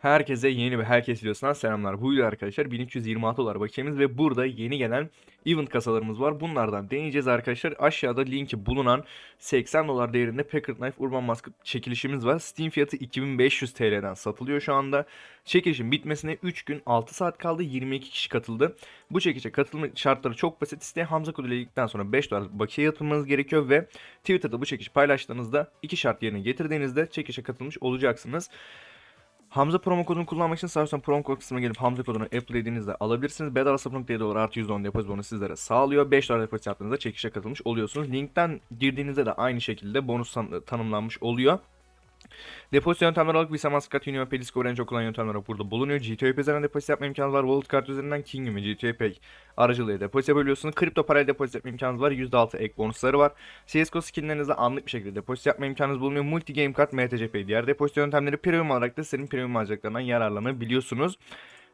Herkese yeni bir herkes videosundan selamlar. Bu video arkadaşlar 1326 dolar bakiyemiz ve burada yeni gelen event kasalarımız var. Bunlardan deneyeceğiz arkadaşlar. Aşağıda linki bulunan 80 dolar değerinde Packard Knife Urban Mask çekilişimiz var. Steam fiyatı 2500 TL'den satılıyor şu anda. Çekilişin bitmesine 3 gün 6 saat kaldı. 22 kişi katıldı. Bu çekilişe katılma şartları çok basit. Siteye Hamza kodu ile girdikten sonra 5 dolar bakiye yatırmanız gerekiyor ve Twitter'da bu çekilişi paylaştığınızda iki şart yerine getirdiğinizde çekilişe katılmış olacaksınız. Hamza promo kodunu kullanmak için sağ üstten promo kod kısmına gelip Hamza kodunu app'lediğinizde alabilirsiniz. Bedava 0.7 dolar artı %10 depozit bonus sizlere sağlıyor. 5 dolar depozit yaptığınızda çekişe katılmış oluyorsunuz. Linkten girdiğinizde de aynı şekilde bonus tan- tanımlanmış oluyor. Depozit yöntemleri olarak Visa, Mastercard, Union Pay, Discover en çok kullanılan yöntemler olarak burada bulunuyor. GTO Pay üzerinden depozit yapma imkanı var. Wallet kart üzerinden King ve GTO Pay aracılığıyla depozit yapabiliyorsunuz. Kripto parayla depozit yapma imkanınız var. %6 ek bonusları var. CSGO skinlerinizle anlık bir şekilde depozit yapma imkanınız bulunuyor. Multi Game Card, MTC Pay diğer depozit yöntemleri premium olarak da senin premium alacaklarından yararlanabiliyorsunuz.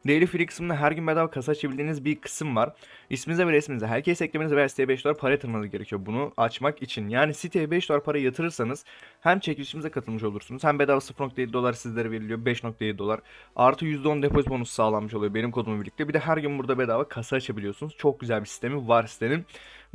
Daily Free kısmında her gün bedava kasa açabildiğiniz bir kısım var. İsminize ve resminize herkes eklemeniz ve siteye 5 dolar para yatırmanız gerekiyor bunu açmak için. Yani siteye 5 dolar para yatırırsanız hem çekilişimize katılmış olursunuz hem bedava 0.7 dolar sizlere veriliyor 5.7 dolar. Artı %10 depozit bonusu sağlanmış oluyor benim kodumla birlikte. Bir de her gün burada bedava kasa açabiliyorsunuz. Çok güzel bir sistemi var sitenin.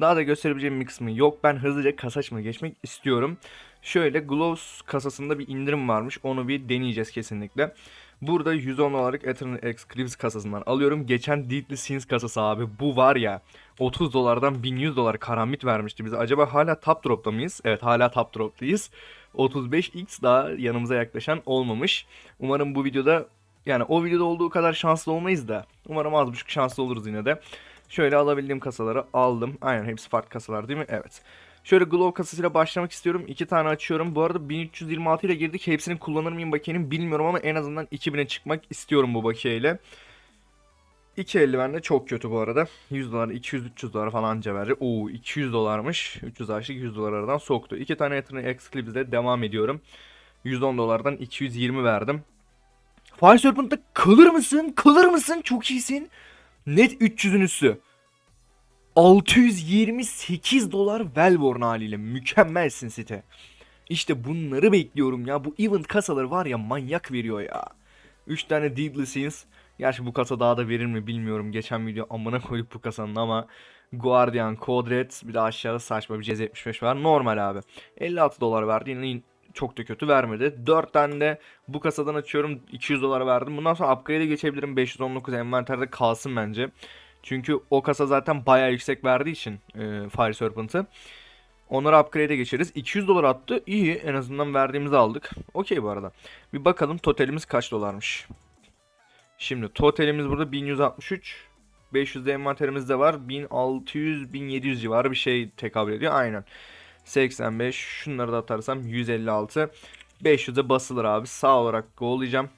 Daha da gösterebileceğim bir kısmı yok. Ben hızlıca kasa açmaya geçmek istiyorum. Şöyle Gloves kasasında bir indirim varmış. Onu bir deneyeceğiz kesinlikle. Burada 110 olarak Eternal X Clips kasasından alıyorum. Geçen Deeply Sins kasası abi. Bu var ya 30 dolardan 1100 dolar karambit vermişti bize. Acaba hala top drop'ta mıyız? Evet hala top drop'tayız. 35x daha yanımıza yaklaşan olmamış. Umarım bu videoda yani o videoda olduğu kadar şanslı olmayız da. Umarım az buçuk şanslı oluruz yine de. Şöyle alabildiğim kasaları aldım. Aynen hepsi farklı kasalar değil mi? Evet. Şöyle Glow kasasıyla başlamak istiyorum. İki tane açıyorum. Bu arada 1326 ile girdik. Hepsini kullanır mıyım bakiyenin bilmiyorum ama en azından 2000'e çıkmak istiyorum bu bakiyeyle. İki eldiven de çok kötü bu arada. 100 dolar, 200-300 dolar falan anca verecek. Oo 200 dolarmış. 300 açtık 100 dolar aradan soktu. İki tane Eternal X Clips'de devam ediyorum. 110 dolardan 220 verdim. Fire Serpent'ta kılır mısın? Kılır mısın? Çok iyisin. Net 300'ün üstü. 628 dolar Velborn haliyle. Mükemmelsin site. İşte bunları bekliyorum ya. Bu event kasaları var ya manyak veriyor ya. 3 tane Deeply Sins. Gerçi bu kasa daha da verir mi bilmiyorum. Geçen video amına koyduk bu kasanın ama Guardian, Code Red bir de aşağıda saçma bir CZ75 var. Normal abi. 56 dolar verdi. Çok da kötü vermedi. 4 tane de bu kasadan açıyorum. 200 dolar verdim. Bundan sonra upgrade'e geçebilirim. 519 envanterde kalsın bence. Çünkü o kasa zaten bayağı yüksek verdiği için e, Fire Serpent'ı. Onları upgrade'e geçeriz. 200 dolar attı. İyi. En azından verdiğimizi aldık. Okey bu arada. Bir bakalım totalimiz kaç dolarmış. Şimdi totalimiz burada 1163. 500 de envanterimiz de var. 1600-1700 civarı bir şey tekabül ediyor. Aynen. 85. Şunları da atarsam 156. 500'e basılır abi. Sağ olarak gollayacağım.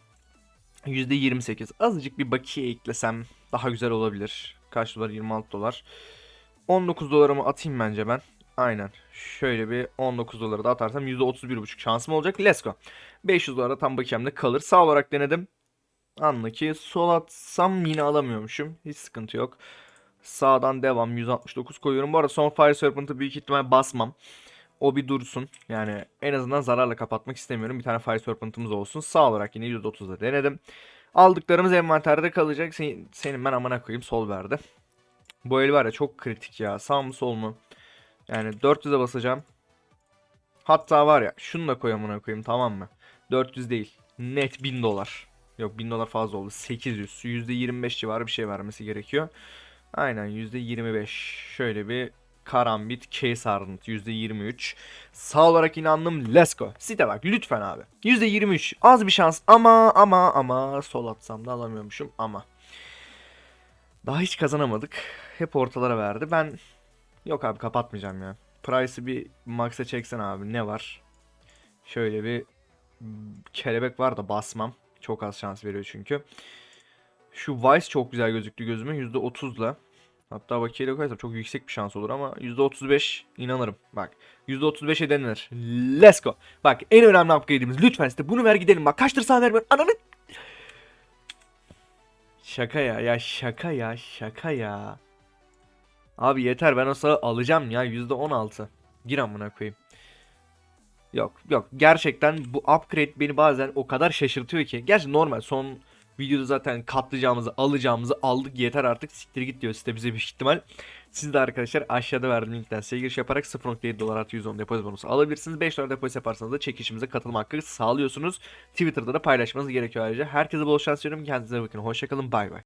%28. Azıcık bir bakiye eklesem daha güzel olabilir. Kaç dolar? 26 dolar. 19 dolarımı atayım bence ben. Aynen. Şöyle bir 19 doları da atarsam %31,5 şansım olacak. Let's go. 500 dolara tam bakiyemde kalır. Sağ olarak denedim. Anla ki sol atsam yine alamıyormuşum. Hiç sıkıntı yok. Sağdan devam 169 koyuyorum. Bu arada son Fire Serpent'ı büyük ihtimal basmam. O bir dursun. Yani en azından zararla kapatmak istemiyorum. Bir tane Fire Serpent'ımız olsun. Sağ olarak yine %30'da denedim. Aldıklarımız envanterde kalacak. Senin, senin ben amına koyayım sol verdi. Bu el var ya çok kritik ya. Sağ mı sol mu? Yani 400'e basacağım. Hatta var ya şunu da koy amına koyayım tamam mı? 400 değil. Net 1000 dolar. Yok 1000 dolar fazla oldu. 800. %25 civarı bir şey vermesi gerekiyor. Aynen %25. Şöyle bir karambit case ardent %23. Sağ olarak inandım. Let's go. Site bak lütfen abi. %23. Az bir şans ama ama ama sol atsam da alamıyormuşum ama. Daha hiç kazanamadık. Hep ortalara verdi. Ben yok abi kapatmayacağım ya. Price'ı bir max'a çeksen abi. Ne var? Şöyle bir kelebek var da basmam. Çok az şans veriyor çünkü. Şu Vice çok güzel gözüktü gözüme. %30'la. Hatta bakiyeyle koyarsam çok yüksek bir şans olur ama %35 inanırım. Bak %35'e denilir. Let's go. Bak en önemli upgrade'imiz. Lütfen size bunu ver gidelim. Bak kaçtır sağ vermiyor. Ananı. Şaka ya ya şaka ya şaka ya. Abi yeter ben o sağı alacağım ya %16. Gir amına koyayım. Yok yok gerçekten bu upgrade beni bazen o kadar şaşırtıyor ki. Gerçi normal son videoda zaten katlayacağımızı alacağımızı aldık yeter artık siktir git diyor site bize büyük ihtimal. Siz de arkadaşlar aşağıda verdiğim linkten siteye giriş yaparak 0.7 dolar artı 110 depozit bonusu alabilirsiniz. 5 dolar depozit yaparsanız da çekişimize katılma hakkı sağlıyorsunuz. Twitter'da da paylaşmanız gerekiyor ayrıca. Herkese bol şans diliyorum. Kendinize bakın. Hoşçakalın. Bay bay.